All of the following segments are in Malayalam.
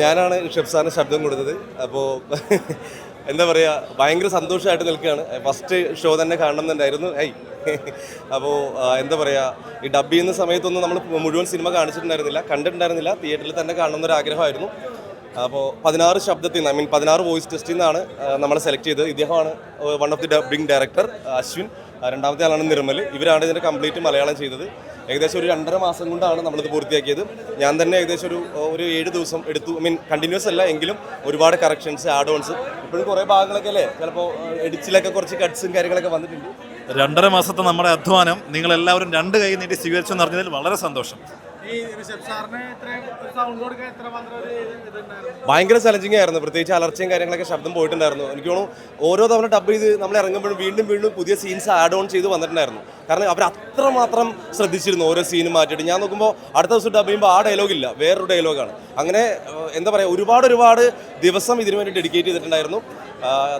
ഞാനാണ് ഷെഫ് സാറിന് ശബ്ദം കൊടുത്തത്. അപ്പോൾ എന്താ പറയുക ഭയങ്കര സന്തോഷമായിട്ട് നിൽക്കുകയാണ്. ഫസ്റ്റ് ഷോ തന്നെ കാണണമെന്നുണ്ടായിരുന്നു. ഐ അപ്പോൾ എന്താ പറയുക ഈ ഡബ് ചെയ്യുന്ന സമയത്തൊന്നും നമ്മൾ മുഴുവൻ സിനിമ കാണിച്ചിട്ടുണ്ടായിരുന്നില്ല. കണ്ടിട്ടുണ്ടായിരുന്നില്ല. തിയേറ്ററിൽ തന്നെ കാണണമെന്നൊരു ആഗ്രഹമായിരുന്നു അപ്പോൾ പതിനാറ് ശബ്ദത്തിൽ നിന്ന് ഐ മീൻ പതിനാറ് വോയിസ് ടെസ്റ്റിൽ നിന്നാണ് നമ്മളെ സെലക്ട് ചെയ്തത്. ഇദ്ദേഹമാണ് one of the dubbing director Ashwin. രണ്ടാമത്തെ ആളാണ് നിർമ്മൽ. ഇവരാണ് ഇതിന്റെ കംപ്ലീറ്റ് മലയാളം ചെയ്തത്. ഏകദേശം ഒരു രണ്ടര മാസം കൊണ്ടാണ് നമ്മളിത് പൂർത്തിയാക്കിയത്. ഞാൻ തന്നെ ഏകദേശം ഒരു ഒരു ഏഴ് ദിവസം എടുത്തു. ഐ മീൻ കണ്ടിന്യൂസ് അല്ല എങ്കിലും ഒരുപാട് കറക്ഷൻസ് ആഡ് ഓൺസ് ഇപ്പോഴും കുറേ ഭാഗങ്ങളൊക്കെ അല്ലേ? ചിലപ്പോൾ എഡിച്ചിലൊക്കെ കുറച്ച് കട്ട്സും കാര്യങ്ങളൊക്കെ വന്നിട്ടുണ്ട്. രണ്ടര മാസത്തെ നമ്മുടെ അധ്വാനം നിങ്ങളെല്ലാവരും രണ്ട് കൈ നീട്ടി സ്വീകരിച്ചു എന്ന് അറിഞ്ഞതിൽ വളരെ സന്തോഷം. ഭയങ്കര ചലഞ്ചിങ് ആയിരുന്നു. പ്രത്യേകിച്ച് അലർച്ചയും കാര്യങ്ങളൊക്കെ ശബ്ദം പോയിട്ടുണ്ടായിരുന്നു. എനിക്ക് തോന്നുന്നു ഓരോ തവണ ഡബ് ചെയ്ത് നമ്മൾ ഇറങ്ങുമ്പോഴും വീണ്ടും വീണ്ടും പുതിയ സീൻസ് ആഡ് ഓൺ ചെയ്ത് വന്നിട്ടുണ്ടായിരുന്നു. കാരണം അവർ അത്രമാത്രം ശ്രദ്ധിച്ചിരുന്നു ഓരോ സീനും മാറ്റിയിട്ട്. ഞാൻ നോക്കുമ്പോൾ അടുത്ത ദിവസം ഡബ് ചെയ്യുമ്പോൾ ആ ഡയലോഗ് ഇല്ല. വേറൊരു ഡയലോഗാണ് അങ്ങനെ എന്താ പറയുക ഒരുപാട് ഒരുപാട് ദിവസം ഇതിനു വേണ്ടി ഡെഡിക്കേറ്റ് ചെയ്തിട്ടുണ്ടായിരുന്നു.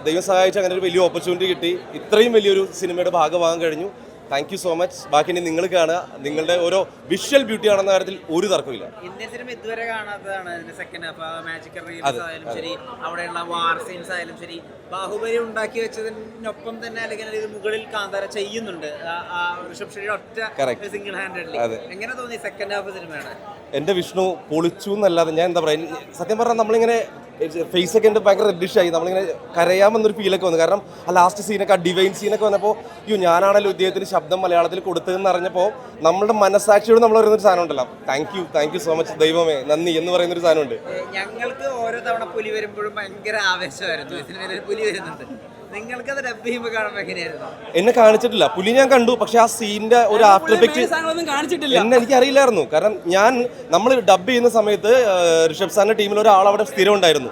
ദൈവം സഹായിച്ച് അങ്ങനെ ഒരു വലിയ ഓപ്പർച്യൂണിറ്റി കിട്ടി. ഇത്രയും വലിയൊരു സിനിമയുടെ ഭാഗമാകാൻ കഴിഞ്ഞു. താങ്ക് യു സോ മച്ച് ബാക്കി ഇനി നിങ്ങൾ കാണുക. നിങ്ങളുടെ ഓരോ വിഷ്വൽ ബ്യൂട്ടി ആണെന്ന കാര്യത്തിൽ ഒരു തർക്കമില്ല ഇന്ത്യൻ സിനിമ ഇതുവരെ കാണാത്തതാണ് ഇതിന്റെ സെക്കൻഡ് ഹാഫ് മാജിക്കൽ റീൽസ് ആയാലും ശരി അവിടെയുള്ള വാർ സീൻസ് ആയാലും ശരി ബാഹുബലി ഉണ്ടാക്കി വെച്ചതിനൊപ്പം തന്നെ അല്ലെങ്കിൽ ഇത് മുകളിൽ കാന്താര ചെയ്യുന്നുണ്ട്. ഋഷഭ് ഷെട്ടി ഒറ്റ സിംഗിൾ ഹാൻഡഡ്ലി എങ്ങനെ തോന്നി സെക്കൻഡ് ഹാഫ് സിനിമയാണ് എന്റെ വിഷ്ണു പൊളിച്ചു എന്നല്ലാതെ ഞാൻ എന്താ പറയാ സത്യം പറഞ്ഞാൽ നമ്മളിങ്ങനെ ഫേസ് ഒക്കെ എന്റെ ഭയങ്കര റെഡിഷ് ആയി. നമ്മളിങ്ങനെ കരയാമെന്നൊരു ഫീലൊക്കെ വന്നു. കാരണം ആ ലാസ്റ്റ് സീനൊക്കെ ആ ഡിവൈൻ സീനൊക്കെ വന്നപ്പോൾ അയ്യോ ഞാനാണല്ലോ ഇദ്ദേഹത്തിന് ശബ്ദം മലയാളത്തിൽ കൊടുത്തതെന്ന് അറിഞ്ഞപ്പോൾ നമ്മുടെ മനസ്സാക്ഷിയോട് നമ്മൾ പറയുന്നൊരു സാധനം ഉണ്ടല്ലോ. Thank you thank you so much ദൈവമേ. നന്ദി എന്ന് പറയുന്നൊരു സാധനമുണ്ട് ഞങ്ങൾക്ക് ഓരോ തവണ പുലി വരുമ്പോഴും ഭയങ്കര ആവേശമായിരുന്നു. പുലി വരുന്നുണ്ട്. ഡബ് ചെയ്യുമ്പോൾ കാണുമ്പോൾ എങ്ങനെയായിരുന്നു? എന്നെ കാണിച്ചിട്ടില്ല. പുലി ഞാൻ കണ്ടു പക്ഷെ ആ സീനിന്റെ ഒരു ആഫ്റ്റർ എഫക്റ്റ് സാധനങ്ങളൊന്നും കാണിച്ചിട്ടില്ല. എന്നെ എനിക്ക് അറിയില്ലായിരുന്നു കാരണം ഞാൻ നമ്മൾ ഡബ് ചെയ്യുന്ന സമയത്ത് ഋഷഭ് സാറിന്റെ ടീമിൽ ഒരാൾ അവിടെ സ്ഥിരം ഉണ്ടായിരുന്നു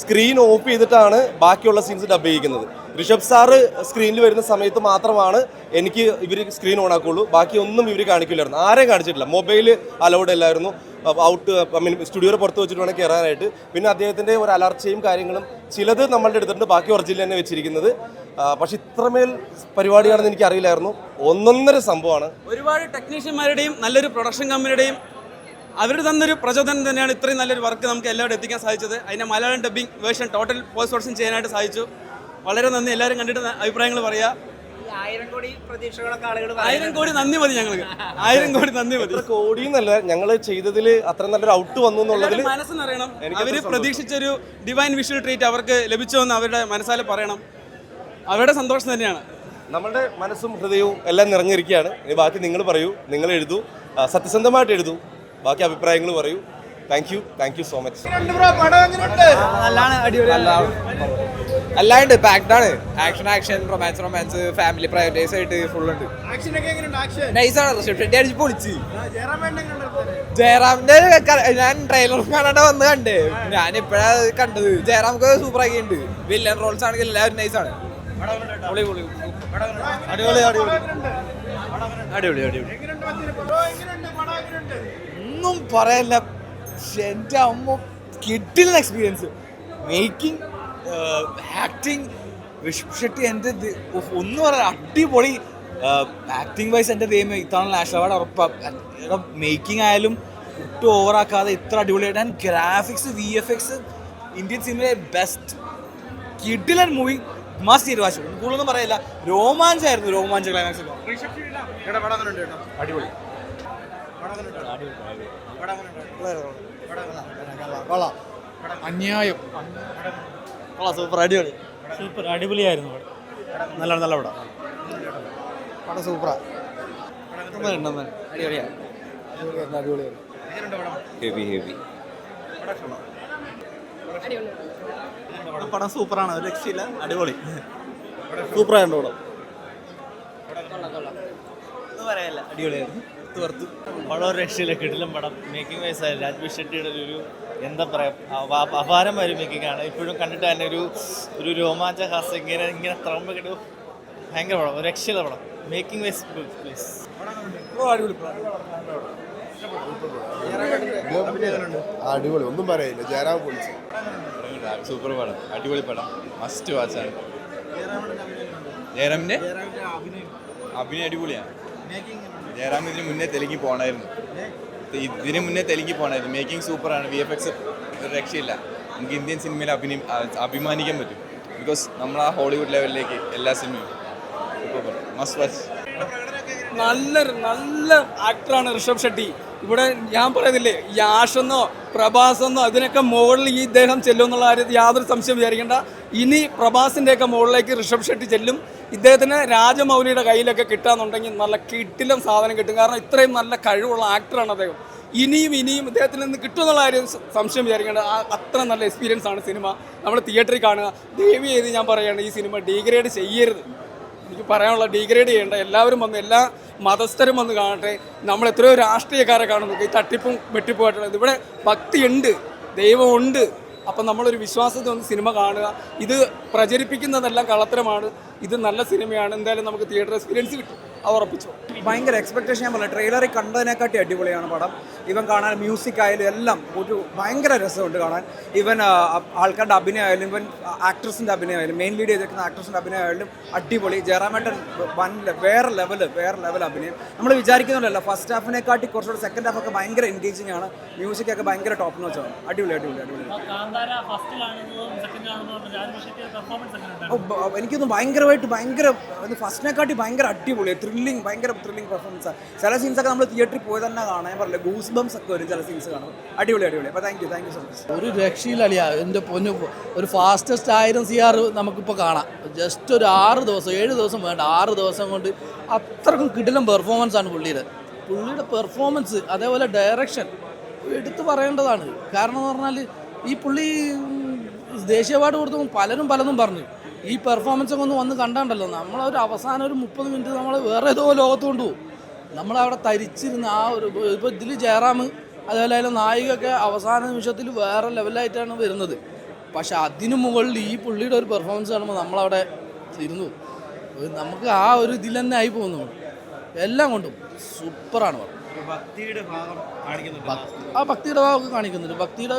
സ്ക്രീൻ ഓഫ് ചെയ്തിട്ടാണ് ബാക്കിയുള്ള സീൻസ് ഡബ് ചെയ്യിക്കുന്നത്. ഋഷഭ് സാറ് സ്ക്രീനിൽ വരുന്ന സമയത്ത് മാത്രമാണ് എനിക്ക് ഇവർ സ്ക്രീൻ ഓൺ ആക്കുള്ളൂ. ബാക്കി ഒന്നും ഇവർ കാണിക്കില്ലായിരുന്നു. ആരെയും കാണിച്ചിട്ടില്ല. മൊബൈൽ അലൗഡ് അല്ലായിരുന്നു. ഔട്ട് ഐ മീൻ സ്റ്റുഡിയോയിൽ പുറത്ത് വെച്ചിട്ട് വേണം കയറാനായിട്ട് പിന്നെ അദ്ദേഹത്തിന്റെ ഒരു അലർച്ചയും കാര്യങ്ങളും ചിലത് നമ്മളുടെ എടുത്തിട്ടുണ്ട് ബാക്കി ഒറിജിനൽ തന്നെ വെച്ചിരിക്കുന്നത്. പക്ഷേ ഇത്രമേൽ പരിപാടിയാണെന്ന് എനിക്ക് അറിയില്ലായിരുന്നു ഒന്നൊന്നര സംഭവമാണ്. ഒരുപാട് ടെക്നീഷ്യന്മാരുടെയും നല്ലൊരു പ്രൊഡക്ഷൻ കമ്പനിയുടെയും അവർ തന്നൊരു പ്രചോദനം തന്നെയാണ് ഇത്രയും നല്ലൊരു വർക്ക് നമുക്ക് എല്ലാവരും എത്തിക്കാൻ സാധിച്ചത്. അതിന്റെ Malayalam dubbing version total post production ചെയ്യാനായിട്ട് സാധിച്ചു. വളരെ നന്ദി. എല്ലാവരും കണ്ടിട്ട് അഭിപ്രായങ്ങൾ പറയാ. ഈ ആയിരം കോടി പ്രതീക്ഷകളൊക്കെ ആളുകൾ ആയിരം കോടി നന്ദി മതി ഞങ്ങൾക്ക്. ആയിരം കോടി നന്ദി മതി. കോടിയെന്നല്ല ഞങ്ങൾ ചെയ്തതിൽ അത്ര നല്ലൊരു ഔട്ട് വന്നു എന്നുള്ളതിൽ അവർ സന്തോഷം. പ്രതീക്ഷിച്ചൊരു ഡിവൈൻ വിഷ്വൽ ട്രീറ്റ് അവർക്ക് ലഭിച്ചുവെന്ന് അവരുടെ മനസ്സാലെ പറയണം. അവരുടെ സന്തോഷം തന്നെയാണ്. നമ്മുടെ മനസ്സും ഹൃദയവും എല്ലാം നിറഞ്ഞിരിക്കുകയാണ്. ഇനി ബാക്കി നിങ്ങൾ പറയൂ നിങ്ങൾ എഴുതൂ സത്യസന്ധമായിട്ട് എഴുതൂ. ബാക്കി അഭിപ്രായങ്ങൾ പറയൂ. Thank you thank you so much അല്ലാണ്ട് പാക്ഡ് ആണ്. Action action romance romance family prioritise ആയിട്ട് ഫുൾ ഉണ്ട്. നൈസാണ് ഒക്കെ എങ്ങനെയുണ്ട്? ആക്ഷൻ നൈസ് ആണ്. ഋഷഭ് ഷെട്ടി അടിച്ച് പൊളിച്ച്. ജയറാം വേണ്ട കണ്ടെടുത്തത് ജയറാമിന്റെ ഞാൻ ട്രെയിലർ കാണാണ്ട് വന്ന് കണ്ടേ. ഞാൻ ഇപ്പഴാ കണ്ടത്. ജയറാമൊക്കെ സൂപ്പർ ആക്കിയിട്ടുണ്ട്. വില്ലൻ റോൾസ് ആണെങ്കിൽ എല്ലാവരും നൈസാണ് ആണ്. പൊളി പൊളി അടിപൊളി അടിപൊളി. അടിപൊളി അടിപൊളി ഒന്നും പറയല്ല. എന്റെ അമ്മ കിട്ടില്ല experience making acting Vishnu Shetty എന്റെ ഒന്ന് പറയാ അടിപൊളി. ആക്ടിങ് വൈസ് എന്റെ ദൈവം ഇത്തവണ നാഷണൽ അവാർഡ് ഉറപ്പാണ് മേക്കിംഗ് ആയാലും ഒട്ടും ഓവറാക്കാതെ ഇത്ര അടിപൊളിയായിട്ട് and graphics V F X Indian സിനിമയിലെ ബെസ്റ്റ് കിഡിൽ ആൻഡ് മൂവി മസ്റ്റ് ഇരുവാശം കൂടുതലൊന്നും പറയില്ല. രോമാഞ്ചായിരുന്നു രോമാഞ്ച ക്ലൈമാക്സ് എടാ അടിപൊളി അന്യായം സൂപ്പർ അടിപൊളി. സൂപ്പർ അടിപൊളിയായിരുന്നു നല്ല നല്ല പടം. പടം സൂപ്പറാ. അടിപൊളിയാണ് ഹെവി ഹെവി പടം സൂപ്പറാണ് ഒരു രക്ഷയില്ല അടിപൊളി. സൂപ്പറായിരുന്നു പടം. പറയല്ല അടിപൊളിയായിരുന്നു. തീർത്തു പടം ഒരു രക്ഷയില്ല. കിടിലം പടം. മേക്കിംഗ് വൈസ് രാജ്വി ഷെട്ടിയുടെ ഒരു എന്താ പറയുക അപാരമായ ഒരു മേക്കിംഗ് ആണ്. ഇപ്പോഴും കണ്ടിട്ട് തന്നെ ഒരു ഒരു രോമാഞ്ച ഹാസ് ഇങ്ങനെ ഇങ്ങനെ തറമ്പ് കിട്ടും ഭയങ്കര പടം. ഒരു രക്ഷയില്ല പടം. മേക്കിംഗ് വൈസ് പ്ലീസ് അടിപൊളി ഒന്നും പറയില്ല. ജയറാം പൊളിച്ചു. സൂപ്പർ പടം. അടിപൊളി പടം. മസ്റ്റ് വാച്ചാണ് ജയറാമിന്റെ അഭിനയം. അഭിനയം അടിപൊളിയാണ്. ജയറാം ഇതിന് മുന്നേ തെലുങ്കി പോകണമായിരുന്നു ഇതിന് മുന്നേ തെലുങ്കി പോകണമായിരുന്നു മേക്കിംഗ് സൂപ്പറാണ്. വി എഫ് എക്സ് ഒരു രക്ഷയില്ല. നമുക്ക് ഇന്ത്യൻ സിനിമയിൽ അഭിനയ അഭിമാനിക്കാൻ പറ്റും. ബിക്കോസ് നമ്മൾ ആ ഹോളിവുഡ് ലെവലിലേക്ക് എല്ലാ സിനിമയും. മസ്റ്റ് വാച്ച് നല്ലൊരു നല്ല ആക്ടറാണ് ഋഷഭ് ഷെട്ടി. ഇവിടെ ഞാൻ പറയുന്നില്ലേ ഈ ആഷെന്നോ പ്രഭാസെന്നോ അതിനൊക്കെ മുകളിൽ ഈ ഇദ്ദേഹം ചെല്ലും എന്നുള്ള കാര്യത്തിൽ യാതൊരു സംശയം വിചാരിക്കേണ്ട. ഇനി പ്രഭാസിന്റെയൊക്കെ മുകളിലേക്ക് ഋഷഭ് ഷെട്ടി ചെല്ലും. ഇദ്ദേഹത്തിന് രാജമൗലിയുടെ കയ്യിലൊക്കെ കിട്ടാന്നുണ്ടെങ്കിൽ നല്ല കിട്ടിലും സാധനം കിട്ടും. കാരണം ഇത്രയും നല്ല കഴിവുള്ള ആക്ടറാണ് അദ്ദേഹം. ഇനിയും ഇനിയും ഇദ്ദേഹത്തിൽ നിന്ന് കിട്ടുമെന്നുള്ള കാര്യം സംശയം വിചാരിക്കേണ്ട. അത്ര നല്ല എക്സ്പീരിയൻസ് ആണ് സിനിമ. നമ്മൾ തിയേറ്ററിൽ കാണുക. ദേവി ചെയ്ത് ഞാൻ പറയുകയാണ് ഈ സിനിമ ഡീഗ്രേഡ് ചെയ്യരുത്. എനിക്ക് പറയാനുള്ള ഡീഗ്രേഡ് ചെയ്യേണ്ട. എല്ലാവരും വന്ന് എല്ലാ മതസ്ഥരും വന്ന് കാണട്ടെ. നമ്മൾ എത്രയോ രാഷ്ട്രീയക്കാരെ കാണുന്നു. ഈ തട്ടിപ്പും വെട്ടിപ്പുമായിട്ടുള്ളത് ഇവിടെ ഭക്തിയുണ്ട് ദൈവമുണ്ട് അപ്പം നമ്മളൊരു വിശ്വാസത്തിൽ വന്ന് സിനിമ കാണുക. ഇത് പ്രചരിപ്പിക്കുന്നതെല്ലാം കള്ളത്തരമാണ്. ഇത് നല്ല സിനിമയാണ്. എന്തായാലും നമുക്ക് തിയേറ്റർ എക്സ്പീരിയൻസ് കിട്ടും. ഉറപ്പിച്ചു ഭയങ്കര എക്സ്പെക്ടേഷൻ ഞാൻ പറഞ്ഞു ട്രെയിലറിൽ കണ്ടതിനെക്കാട്ടി അടിപൊളിയാണ് പടം. ഇവൻ കാണാൻ മ്യൂസിക് ആയാലും എല്ലാം ഒരു ഭയങ്കര രസമുണ്ട് കാണാൻ. ഇവൻ ആൾക്കാരുടെ അഭിനയം ആയാലും ഇവൻ ആക്ട്രസിന്റെ അഭിനയം ആയാലും മെയിൻ ലീഡ് ചെയ്തിരിക്കുന്ന ആക്ട്രസിന്റെ അഭിനയം ആയാലും അടിപൊളി. ജയറാമേട്ടൻ വൺ വേറെ ലെവൽ വേറെ ലെവൽ അഭിനയം. നമ്മൾ വിചാരിക്കുന്നുണ്ടല്ലോ ഫസ്റ്റ് ഹാഫിനെക്കാട്ടി കുറച്ചുകൂടെ സെക്കൻഡ് ഹാഫ് ഒക്കെ ഭയങ്കര എൻഗേജിങ് ആണ്. മ്യൂസിക് ഒക്കെ ഭയങ്കര ടോപ്പ് നോച്ചാണ് അടിപൊളി അടിപൊളി അടിപൊളി. എനിക്കൊന്ന് ഭയങ്കരമായിട്ട് ഭയങ്കര ഫസ്റ്റിനെക്കാട്ടി ഭയങ്കര അടിപൊളി. ത്രില്ലിങ് ഭയങ്കര ത്രില്ലിങ് പെർഫോമൻസാണ് ചില സീൻസൊക്കെ നമ്മൾ തിയേറ്ററിൽ പോയി തന്നെ കാണാൻ ഞാൻ പറഞ്ഞില്ല ഗൂസ് ബംസ് ഒക്കെ വരും ചില സീൻസ് കാണും അടിപൊളി അടിപൊളി. അപ്പോൾ thank you thank you so much ഒരു രക്ഷയില്ല എന്റെ പൊന്നു ഒരു ഫാസ്റ്റസ്റ്റ് ആയിരം സി ആർ നമുക്കിപ്പോൾ കാണാം. ജസ്റ്റ് ഒരു ആറ് ദിവസം ഏഴ് ദിവസം വേണ്ട. ആറ് ദിവസം കൊണ്ട് അത്രക്കും കിടിലം പെർഫോമൻസ് ആണ് പുള്ളിയുടെ. പുള്ളിയുടെ പെർഫോമൻസ് അതേപോലെ ഡയറക്ഷൻ എടുത്തു പറയേണ്ടതാണ്. കാരണം എന്ന് പറഞ്ഞാൽ ഈ പുള്ളി ദേശീയ അവാർഡ് കൊടുത്തപ്പോൾ പലരും പലതും പറഞ്ഞു. ഈ പെർഫോമൻസ് ഒക്കെ ഒന്ന് വന്ന് കണ്ടാണ്ടല്ലോ. നമ്മളൊരു അവസാനം ഒരു മുപ്പത് മിനിറ്റ് നമ്മൾ വേറെ ഏതോ ലോകത്ത് കൊണ്ടുപോകും നമ്മളവിടെ തരിച്ചിരുന്ന ആ ഒരു ഇപ്പോൾ ഇതിൽ ജയറാം അതുപോലെ അതിലെ നായികയൊക്കെ അവസാന നിമിഷത്തിൽ വേറെ ലെവലായിട്ടാണ് വരുന്നത്. പക്ഷെ അതിനു മുകളിൽ ഈ പുള്ളിയുടെ ഒരു പെർഫോമൻസ് കാണുമ്പോൾ നമ്മളവിടെ ഇരുന്നു. പോകും. നമുക്ക് ആ ഒരു ഇതിൽ തന്നെ ആയി പോകുന്നു. എല്ലാം കൊണ്ടും സൂപ്പറാണ് ഭക്തിയുടെ ഭാഗം കാണിക്കുന്നുണ്ട് ആ ഭക്തിയുടെ ഭാഗമൊക്കെ കാണിക്കുന്നുണ്ട്. ഭക്തിയുടെ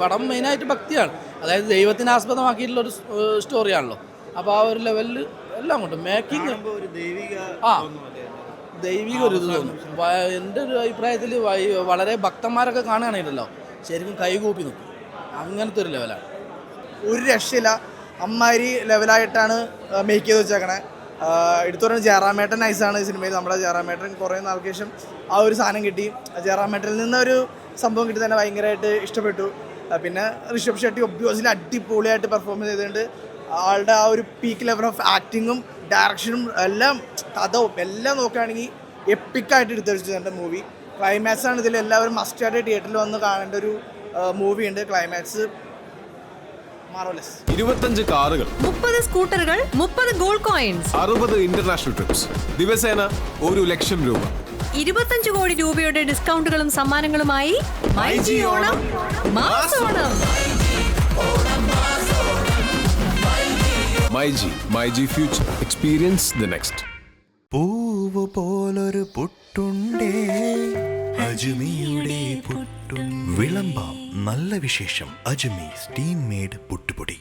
പടം മെയിനായിട്ട് ഭക്തിയാണ്. അതായത് ദൈവത്തിനെ ആസ്പദമാക്കിയിട്ടുള്ള ഒരു സ്റ്റോറിയാണല്ലോ അപ്പോൾ ആ ഒരു ലെവലിൽ എല്ലാം കൊണ്ടും മേക്കിംഗ് ആ. ദൈവിക ഒരു ഇത് തോന്നും. എന്റെ ഒരു അഭിപ്രായത്തിൽ വളരെ ഭക്തന്മാരൊക്കെ കാണുകയാണെങ്കിലല്ലോ ശരിക്കും കൈകൂപ്പി നിൽക്കും അങ്ങനത്തെ ഒരു ലെവലാണ് ഒരു രക്ഷയില്ല. അമ്മാരി ലെവലായിട്ടാണ് മേക്ക് ചെയ്ത് വെച്ചേക്കണേ. എടുത്തു പറഞ്ഞാൽ ജയറാമേട്ടൻ നൈസാണ് സിനിമയിൽ നമ്മുടെ ജയറാമേട്ടൻ കുറേ നാൾക്ക് ശേഷം ആ ഒരു സാധനം കിട്ടി. ജയറാമേട്ടനിൽ നിന്നൊരു സംഭവം കിട്ടി തന്നെ ഭയങ്കരമായിട്ട് ഇഷ്ടപ്പെട്ടു. പിന്നെ ഋഷഭ് ഷെട്ടി ഒബ്വിയസ്ലി അടിപൊളിയായിട്ട് പെർഫോം ചെയ്തിട്ടുണ്ട്. ആളുടെ ആ ഒരു പീക്ക് ലെവൽ ഓഫ് ആക്ടിങ്ങും ഡയറക്ഷനും എല്ലാം കഥവും എല്ലാം നോക്കുകയാണെങ്കിൽ എപ്പിക്കായിട്ട് എടുത്തു വെച്ചിട്ടുണ്ട് മൂവി ക്ലൈമാക്സ് ആണ് ഇതിൽ എല്ലാവരും മസ്റ്റായിട്ട് തിയേറ്ററിൽ വന്ന് കാണേണ്ട ഒരു മൂവി ഉണ്ട്. ക്ലൈമാക്സ് ഇരുപത്തഞ്ച് കാറുകൾ മുപ്പത് സ്കൂട്ടറുകൾ മുപ്പത് ഗോൾഡ് കോയിൻസ് അറുപത് ഇന്റർനാഷണൽ ട്രിപ്സ് ദിവസേന ഒരു ലക്ഷം രൂപ. ഇരുപത്തഞ്ച് കോടി രൂപയുടെ ഡിസ്കൗണ്ടുകളും സമ്മാനങ്ങളുമായി myG Onam മാസോണം my G my G future. Experience the next. പൂവ് പോലൊരു പുട്ടുണ്ടേ. അജുമിയുടെ പുട്ടും. വിളമ്പാം നല്ല വിശേഷം. അജുമി സ്റ്റീം മേഡ് പുട്ടുപൊടി.